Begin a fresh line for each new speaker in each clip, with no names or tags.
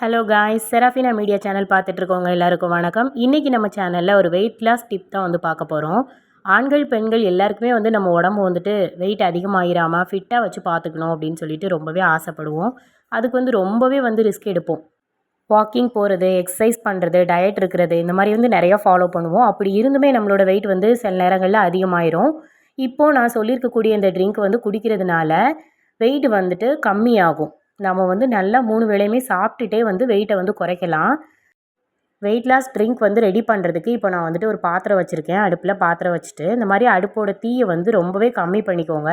Hello guys Serafina media channel பார்த்துட்ருக்கோங்க எல்லாருக்கும் வணக்கம். இன்றைக்கி நம்ம சேனலில் ஒரு வெயிட் லாஸ் டிப் தான் வந்து பார்க்க போகிறோம் ஆண்கள் பெண்கள் எல்லாருக்குமே வந்து நம்ம உடம்பு வந்துட்டு வெயிட் அதிகமாகிராமல் ஃபிட்டாக வச்சு பார்த்துக்கணும் அப்படின்னு சொல்லிட்டு ரொம்பவே ஆசைப்படுவோம். அதுக்கு வந்து ரொம்பவே வந்து ரிஸ்க் எடுப்போம். வாக்கிங் போகிறது எக்ஸசைஸ் பண்ணுறது டயட் இருக்கிறது இந்த மாதிரி வந்து நிறையா ஃபாலோ பண்ணுவோம். அப்படி இருந்துமே நம்மளோட வெயிட் வந்து சில நேரங்களில் அதிகமாயிரும். இப்போது நான் சொல்லியிருக்கக்கூடிய இந்த ட்ரிங்க் வந்து குடிக்கிறதுனால வெயிட் வந்துட்டு கம்மியாகும். நம்ம வந்து நல்லா மூணு வேளையுமே சாப்பிட்டுட்டே வந்து வெயிட்டை வந்து குறைக்கலாம். வெயிட் லாஸ் ட்ரிங்க் வந்து ரெடி பண்ணுறதுக்கு இப்போ நான் வந்துட்டு ஒரு பாத்திரம் வச்சுருக்கேன். அடுப்பில் பாத்திரம் வச்சுட்டு இந்த மாதிரி அடுப்போட தீயை வந்து ரொம்பவே கம்மி பண்ணிக்கோங்க.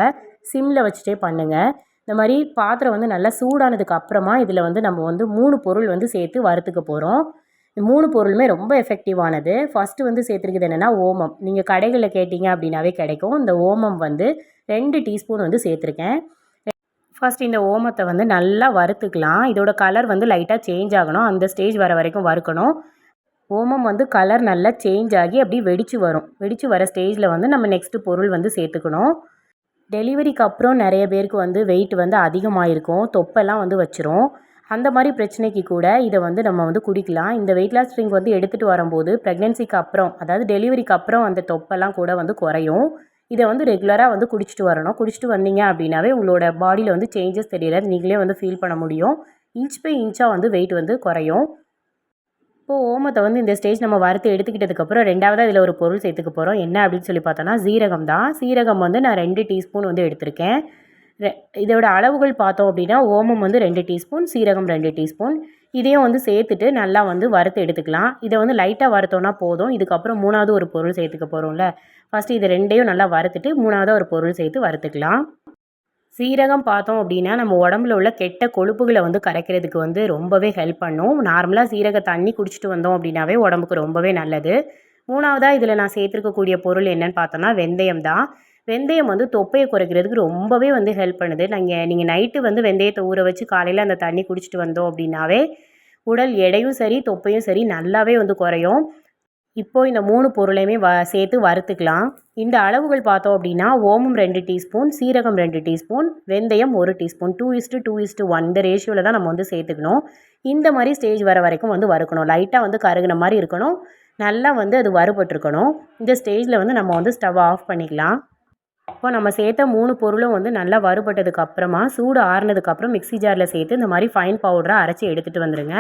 சிம்மில் வச்சுட்டே பண்ணுங்கள் இந்த மாதிரி பாத்திரம் வந்து நல்லா சூடானதுக்கு அப்புறமா இதில் வந்து நம்ம வந்து மூணு பொருள் வந்து சேர்த்து வறுத்துக்க போகிறோம் மூணு பொருளுமே ரொம்ப எஃபெக்டிவானது ஃபஸ்ட்டு வந்து சேர்த்துருக்குது என்னென்னா ஓமம். நீங்கள் கடைகளில் கேட்டிங்க அப்படின்னாவே கிடைக்கும். இந்த ஓமம் வந்து ரெண்டு டீஸ்பூன் வந்து சேர்த்துருக்கேன். ஃபர்ஸ்ட் இந்த ஓமத்தை வந்து நல்லா வறுத்துக்கலாம். இதோட கலர் வந்து லைட்டாக சேஞ்ச் ஆகணும். அந்த ஸ்டேஜ் வர வரைக்கும் வறுக்கணும். ஓமம் வந்து கலர் நல்லா சேஞ்ச் ஆகி அப்படி வெடிச்சு வரும். வெடிச்சு வர ஸ்டேஜில் வந்து நம்ம நெக்ஸ்ட்டு பொருள் வந்து சேர்த்துக்கணும். டெலிவரிக்கு அப்புறம் நிறைய பேருக்கு வந்து வெயிட் வந்து அதிகமாக தொப்பெல்லாம் வந்து வச்சிரும். அந்த மாதிரி பிரச்சனைக்கு கூட இதை வந்து நம்ம வந்து குடிக்கலாம். இந்த வெயிட் லாஸ் ட்ரிங்க் வந்து எடுத்துகிட்டு வரும்போது ப்ரெக்னென்சிக்கு அப்புறம் அதாவது டெலிவரிக்கு அப்புறம் அந்த தொப்பெல்லாம் கூட வந்து குறையும். இதை வந்து ரெகுலராக வந்து குடிச்சிட்டு வரணும். குடிச்சிட்டு வந்தீங்க அப்படின்னாவே உங்களோட பாடியில் வந்து சேஞ்சஸ் தெரியல. நீங்களே வந்து ஃபீல் பண்ண முடியும். இன்ச் பை இன்ச்சாக வந்து வெயிட் வந்து குறையும். இப்போது ஓமத்தை வந்து இந்த ஸ்டேஜ் நம்ம வறுத்து எடுத்துக்கிட்டதுக்கப்புறம் ரெண்டாவதாக இதில் ஒரு பொருள் சேர்த்துக்க போகிறோம் என்ன அப்படின்னு சொல்லி பார்த்தோன்னா சீரகம் தான். சீரகம் வந்து நான் ரெண்டு டீஸ்பூன் வந்து எடுத்திருக்கேன். இதோட அளவுகள் பார்த்தோம் அப்படின்னா ஓமம் வந்து ரெண்டு டீஸ்பூன் சீரகம் ரெண்டு டீஸ்பூன் இதையும் வந்து சேர்த்துட்டு நல்லா வந்து வறுத்து எடுத்துக்கலாம். இதை வந்து லைட்டாக வறுத்தோன்னா போதும். இதுக்கப்புறம் மூணாவது ஒரு பொருள் சேர்த்துக்க போகிறோம்ல ஃபஸ்ட்டு இது ரெண்டையும் நல்லா வறுத்துட்டு மூணாவது ஒரு பொருள் சேர்த்து வறுத்துக்கலாம். சீரகம் பார்த்தோம் அப்படின்னா நம்ம உடம்புல உள்ள கெட்ட கொழுப்புகளை வந்து கரைக்கிறதுக்கு வந்து ரொம்பவே ஹெல்ப் பண்ணும். நார்மலாக சீரக தண்ணி குடிச்சிட்டு வந்தோம் அப்படின்னாவே உடம்புக்கு ரொம்பவே நல்லது. மூணாவதாக இதில் நான் சேர்த்துருக்கக்கூடிய பொருள் என்னென்னு பார்த்தோன்னா வெந்தயம் தான். வெந்தயம் வந்து தொப்பையை குறைக்கிறதுக்கு ரொம்பவே வந்து ஹெல்ப் பண்ணுது. நாங்கள் நீங்கள் நைட்டு வந்து வெந்தயத்தை ஊற வச்சு காலையில் அந்த தண்ணி குடிச்சிட்டு வந்தோம் அப்படின்னாவே உடல் எடையும் சரி தொப்பையும் சரி நல்லாவே வந்து குறையும். இப்போது இந்த மூணு பொருளையுமே வ சேர்த்து வறுத்துக்கலாம். இந்த அளவுகள் பார்த்தோம் அப்படின்னா ஓமம் ரெண்டு டீஸ்பூன் சீரகம் ரெண்டு டீஸ்பூன் வெந்தயம் ஒரு teaspoon two is to two is to one இந்த ரேஷியோவில் தான் நம்ம வந்து சேர்த்துக்கணும். இந்த மாதிரி ஸ்டேஜ் வர வரைக்கும் வந்து வறுக்கணும். லைட்டாக வந்து கருகின மாதிரி இருக்கணும். நல்லா வந்து அது வறுபட்டுருக்கணும். இந்த ஸ்டேஜில் வந்து நம்ம வந்து ஸ்டவ் ஆஃப் பண்ணிக்கலாம். இப்போ நம்ம சேர்த்த மூணு பொருளும் வந்து நல்லா வறுபட்டதுக்கு அப்புறமா சூடு ஆறுனதுக்கப்புறம் மிக்ஸி ஜாரில் சேர்த்து இந்த மாதிரி ஃபைன் பவுடராக அரைச்சி எடுத்துகிட்டு வந்துடுங்க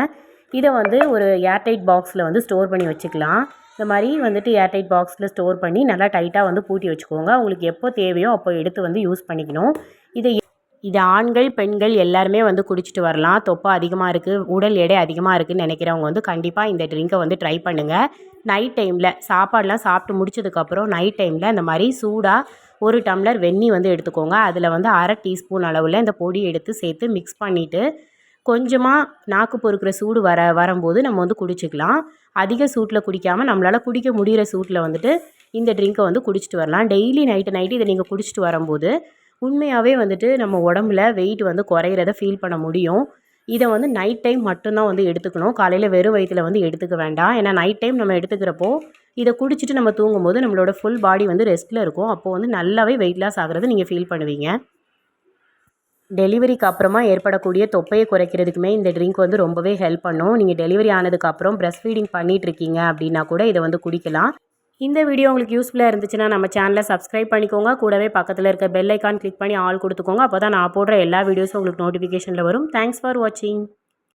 இதை வந்து ஒரு ஏர்டைட் பாக்ஸில் வந்து ஸ்டோர் பண்ணி வச்சுக்கலாம். இந்த மாதிரி வந்துட்டு ஏர்டைட் பாக்ஸில் ஸ்டோர் பண்ணி நல்லா டைட்டாக வந்து பூட்டி வச்சுக்கோங்க. உங்களுக்கு எப்போ தேவையோ அப்போ எடுத்து வந்து யூஸ் பண்ணிக்கணும். இதை இது ஆண்கள் பெண்கள் எல்லாருமே வந்து குடிச்சிட்டு வரலாம். தொப்பை அதிகமாக இருக்குது உடல் எடை அதிகமாக இருக்குதுன்னு நினைக்கிறவங்க வந்து கண்டிப்பாக இந்த ட்ரிங்கை வந்து ட்ரை பண்ணுங்கள் நைட் டைமில் சாப்பாடெலாம் சாப்பிட்டு முடிச்சதுக்கப்புறம் நைட் டைமில் இந்த மாதிரி சூடாக ஒரு டம்ளர் வெந்நி வந்து எடுத்துக்கோங்க. அதில் வந்து அரை டீஸ்பூன் அளவில் இந்த பொடி எடுத்து சேர்த்து மிக்ஸ் பண்ணிவிட்டு கொஞ்சமாக நாக்கு பொறுக்கிற சூடு வர வரும்போது நம்ம வந்து குடிச்சிக்கலாம். அதிக சூட்டில் குடிக்காமல் நம்மளால் குடிக்க முடிகிற சூட்டில் வந்துட்டு இந்த ட்ரிங்க்கை வந்து குடிச்சிட்டு வரலாம். டெய்லி நைட்டு நைட்டு இதை நீங்கள் குடிச்சிட்டு வரும்போது உண்மையாகவே வந்துட்டு நம்ம உடம்புல வெயிட் வந்து குறையிறத ஃபீல் பண்ண முடியும். இதை வந்து நைட் டைம் மட்டும்தான் வந்து எடுத்துக்கணும். காலையில் வெறும் வயிற்றில் வந்து எடுத்துக்க வேண்டாம். ஏன்னா நைட் டைம் நம்ம எடுத்துக்கிறப்போ இதை குடிச்சிட்டு நம்ம தூங்கும்போது நம்மளோட ஃபுல் பாடி வந்து ரெஸ்ட்டில் இருக்கும். அப்போது வந்து நல்லாவே வெயிட் லாஸ் ஆகிறது நீங்கள் ஃபீல் பண்ணுவீங்க. டெலிவரிக்கு அப்புறமா ஏற்படக்கூடிய தொப்பையை குறைக்கிறதுக்குமே இந்த ட்ரிங்க் வந்து ரொம்பவே ஹெல்ப் பண்ணும். நீங்கள் டெலிவரி ஆனதுக்கப்புறம் ப்ரெஸ் ஃபீடிங் பண்ணிகிட்டு இருக்கீங்க அப்படின்னா கூட இதை வந்து குடிக்கலாம். இந்த வீடியோ உங்களுக்கு யூஸ்ஃபுல்லாக இருந்துச்சுன்னா நம்ம சேனலை சப்ஸ்கிரைப் பண்ணிக்கோங்க. கூடவே பக்கத்தில் இருக்க பெல் ஐக்கான் கிளிக் பண்ணி ஆல் கொடுத்துக்கோங்க. அப்போ தான் நான் போடுற எல்லா வீடியோஸும் உங்களுக்கு நோட்டிஃபிகேஷனில் வரும். தேங்க்ஸ் ஃபார் வாட்சிங்